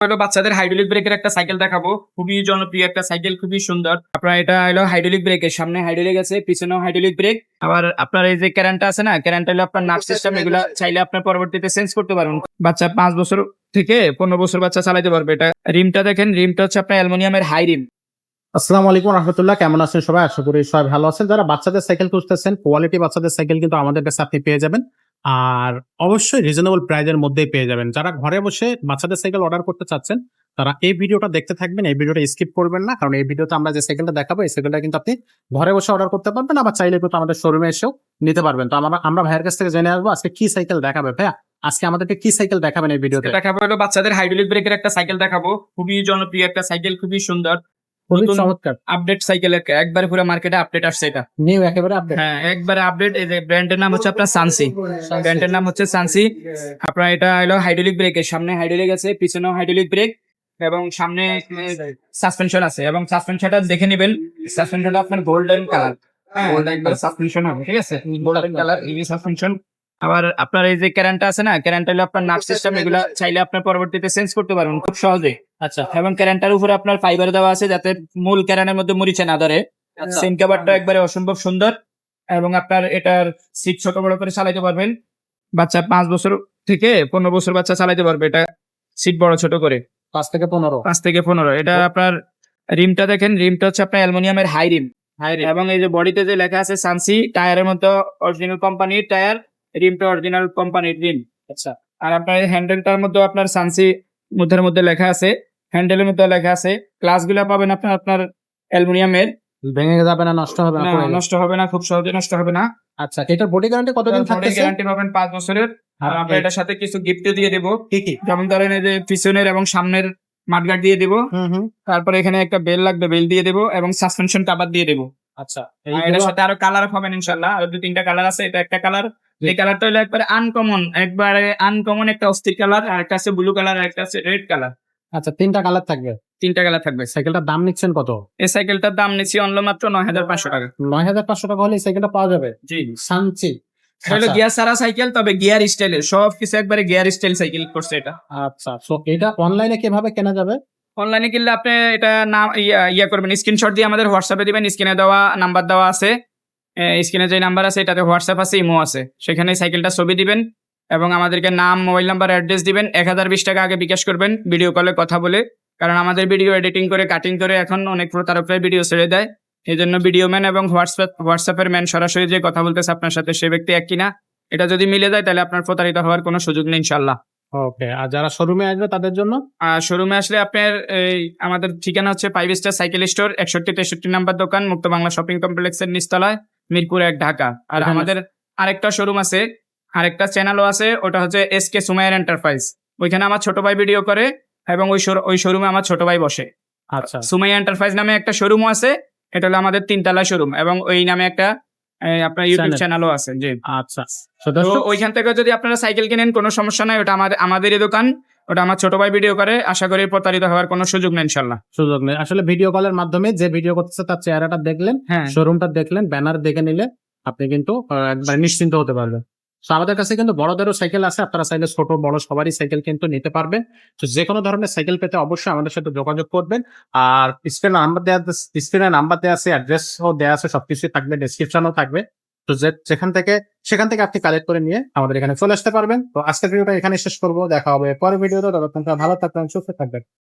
হলো বাচ্চাদের হাইড্রোলিক ব্রেকের একটা সাইকেল দেখাবো। খুবই জনপ্রিয় একটা সাইকেল খুবই সুন্দর। আপনার এটা হলো হাইড্রোলিক সামনে হাইড্রোলিক আছে হাইড্রোলিক ব্রেক আবার আপনার এই যে আছে না ক্যারেন্টটা হলো আপনার নার্ভ সিস্টেম এগুলো চাইলে আপনার পরবর্তীতে চেঞ্জ করতে পারবেন। বাচ্চা পাঁচ বছর থেকে পনেরো বছর বাচ্চা চালাতে পারবে। এটা রিমটা দেখেন, রিমটা হচ্ছে আপনার হাই রিম আসসালামু আলাইকুম রহমতুল্লাহ, কেমন আছেন সবাই? আশা করি সবাই ভালো আছেন। যারা বাচ্চাদের সাইকেল খুঁজতেছেন কোয়ালিটি বাচ্চাদের সাইকেল কিন্তু আমাদের কাছে আপনি পেয়ে যাবেন। আর অবশ্যই রিজনেবল প্রাইজের মধ্যেই পেয়ে যাবেন। যারা ঘরে বসে বাচ্চাদের সাইকেল অর্ডার করতে চাচ্ছেন, তারা এই ভিডিওটা দেখতে থাকবেন, এই ভিডিওটা স্কিপ করবেন না, কারণ এই ভিডিওতে আমরা যে সাইকেলটা দেখাবো, এই সাইকেলটা কিন্তু আপনি ঘরে বসে অর্ডার করতে পারবেন, আবার চাইলে কিন্তু আমাদের শোরুমে এসেও নিতে পারবেন। তো আমরা আমরা ভাইয়ের কাছ থেকে জেনে আসব, আজকে কি সাইকেল দেখাবে ভাইয়া? আজকে আমাদেরকে কি সাইকেল দেখাবেন এই ভিডিওতে? দেখাবো বাচ্চাদের হাইড্রোলিক ব্রেকের একটা সাইকেল দেখাবো। খুবই জনপ্রিয় একটা সাইকেল খুবই সুন্দর। খুবই চমৎকার। আপডেট সাইকেল একবারে পুরো মার্কেটে আপডেট আসছে এটা। নিউ একেবারে আপডেট হ্যাঁ একবারে আপডেট এই যে ব্র্যান্ডের নাম হচ্ছে আপনার সানসি ব্র্যান্ডের নাম হচ্ছে সানসি আপনার এটা হলো হাইড্রোলিক ব্রেকের সামনে হাইড্রোলিক আছে পিছনেও হাইড্রোলিক ব্রেক এবং সামনে সাসপেনশন আছে এবং সাসপেনশনটা দেখে নেবেন। সাসপেনশনটা আপনার গোল্ডেন কালার গোল্ডেন সাসপেনশন হবে ঠিক আছে? গোল্ডেন কালার ইভি সাসপেনশন আবার আপনার এই যে ক্যারেন্টটা আছে না ক্যারেন্টটা হলো আপনার নার্ভ সিস্টেম এগুলো চাইলে আপনার পরবর্তীতে চেঞ্জ করতে পারবেন খুব সহজে আচ্ছা এবং ক্যারেন্টার উপরে আপনার ফাইবার দেওয়া আছে যাতে মূল ক্যারেনের মধ্যে মরিচে না ধরে। সিন কাভারটা একবারে অসম্ভব সুন্দর এবং আপনার এটার সিট ছোট বড় করে চালাতে পারবেন। বাচ্চা পাঁচ বছর থেকে পনেরো বছর বাচ্চা চালাতে পারবে এটা সিট বড় ছোট করে। পাঁচ থেকে পনেরো। পাঁচ থেকে পনেরো। এটা আপনার রিমটা দেখেন রিমটা হচ্ছে আপনার অ্যালুমিনিয়ামের হাই রিম হাই রিম এবং এই যে বডিতে যে লেখা আছে সানসি টায়ারের মতো অরিজিনাল কোম্পানির টায়ার রিমটা অরিজিনাল কোম্পানির রিম আচ্ছা। আর আপনার হ্যান্ডেলটার মধ্যে আপনার সানসি মধ্যের মধ্যে লেখা আছে। হ্যান্ডেলের মধ্যে লেখা আছে ক্লাসগুলো পাবেন আপনার আপনার অ্যালুমিনিয়ামের। ভেঙে যাবে না নষ্ট হবে না। নষ্ট হবে না খুব সহজে নষ্ট হবে না। আচ্ছা এটার বডি গ্যারান্টি কতদিন থাকতেছে? গ্যারান্টি পাবেন পাঁচ বছরের। আর আর আমরা এটার সাথে কিছু গিফটও দিয়ে দেবো। কি কি? যেমন ধরেন এই যে পিছনের এবং সামনের মাঠগার্ড দিয়ে দেবো। হুম হুম। তারপরে এখানে একটা বেল লাগবে বেল দিয়ে দেবো এবং সাসপেনশন কাভার দিয়ে দেবো। আচ্ছা আর এটার সাথে আরও কালার পাবেন ইনশাল্লাহ। আরও দু তিনটা কালার আছে। এটা একটা কালার এই কালারটা হলো একবারে আনকমন একবারে আনকমন একটা অস্থির কালার আর একটা আছে ব্লু কালার আর একটা আছে রেড কালার আচ্ছা তিনটা কালার থাকবে? তিনটা কালার থাকবে। সাইকেলটার দাম নিচ্ছেন কত? এই সাইকেলটার দাম নিচ্ছি অনল মাত্র নয় হাজার পাঁচশো টাকা। নয় হাজার পাঁচশো টাকা হলে এই সাইকেলটা পাওয়া যাবে? জি। সানচি এটা। গিয়ার সারা সাইকেল তবে গিয়ার স্টাইলের সব কিছু একবারে গিয়ার স্টাইল সাইকেল করছে এটা। আচ্ছা তো এটা অনলাইনে কীভাবে কেনা যাবে? অনলাইনে কিনলে আপনি এটা নাম ইয়া ইয়া করবেন। স্ক্রিনশট দিয়ে আমাদের হোয়াটসঅ্যাপে দিবেন স্ক্রিনে দেওয়া নাম্বার দেওয়া আছে। স্ক্রিনে যে নাম্বার আছে এটাতে হোয়াটসঅ্যাপ আছে ইমো আছে। সেখানে সাইকেলটা ছবি দিবেন। এবং আমাদেরকে নাম মোবাইল নাম্বার অ্যাড্রেস দিবেন। এক হাজার বিশ টাকা আগে বিকাশ করবেন ভিডিও কলে কথা বলে। কারণ আমাদের ভিডিও এডিটিং করে কাটিং করে এখন অনেক প্রতারকরাই ভিডিও ছেড়ে দেয়। এই জন্য ভিডিও ম্যান এবং হোয়াটসঅ্যাপ হোয়াটসঅ্যাপের ম্যান সরাসরি যে কথা বলতেছে আপনার সাথে সে ব্যক্তি এক কিনা। এটা যদি মিলে যায় তাহলে আপনার প্রতারিত হওয়ার কোনো সুযোগ নেই ইনশাল্লাহ ওকে আর যারা শোরুমে আসবে তাদের জন্য? শোরুমে আসলে আপনার এই আমাদের ঠিকানা হচ্ছে ফাইভ স্টার সাইকেল স্টোর একষট্টি তেষট্টি নাম্বার দোকান মুক্ত বাংলা শপিং কমপ্লেক্সের নিচতলায় মিরপুর এক ঢাকা। আর আমাদের আরেকটা শোরুম আছে আরেকটা চ্যানেলও আছে ওটা হচ্ছে এস কে সুমাইয়ার এন্টারপ্রাইজ ওইখানে আমার ছোট ভাই ভিডিও করে এবং ওই ওই শোরুমে আমার ছোট ভাই বসে। আচ্ছা। সুমাইয়া এন্টারপ্রাইজ নামে একটা শোরুমও আছে এটা হলো আমাদের তিনতলা শোরুম এবং ওই নামে একটা আপনার ইউটিউব চ্যানেলও আছে জি। আচ্ছা। তো ওইখান থেকে যদি আপনারা সাইকেল কিনেন কোনো সমস্যা নাই ওটা আমাদের আমাদেরই দোকান ওটা আমার ছোট ভাই ভিডিও করে আশা করি প্রতারিত হওয়ার কোনো সুযোগ নেই ইনশাল্লাহ। সুযোগ নেই। আসলে ভিডিও কলের মাধ্যমে যে ভিডিও করতেছে তার চেহারাটা দেখলেন হ্যাঁ। শোরুমটা দেখলেন ব্যানার দেখে নিলে আপনি কিন্তু একবার নিশ্চিন্ত হতে পারবেন। তো আমাদের কাছে কিন্তু বড়দেরও সাইকেল আছে, আপনারা চাইলে ছোট, বড় সবারই সাইকেল কিন্তু নিতে পারবেন। তো যে কোনো ধরনের সাইকেল পেতে অবশ্যই আমাদের সাথে যোগাযোগ করবেন। আর স্ক্রিনে নাম্বার দেওয়া স্ক্রিনে নাম্বার দেওয়া আছে অ্যাড্রেসও দেওয়া আছে, সবকিছুই থাকবে ডেসক্রিপশনও থাকবে। তো যেখান থেকে, সেখান থেকে আপনি কালেক্ট করে নিয়ে আমাদের এখানে চলে আসতে পারবেন। তো আজকের ভিডিওটা এখানে শেষ করব, দেখা হবে পরের ভিডিওতে ভালো থাকবেন, সুস্থ থাকবেন।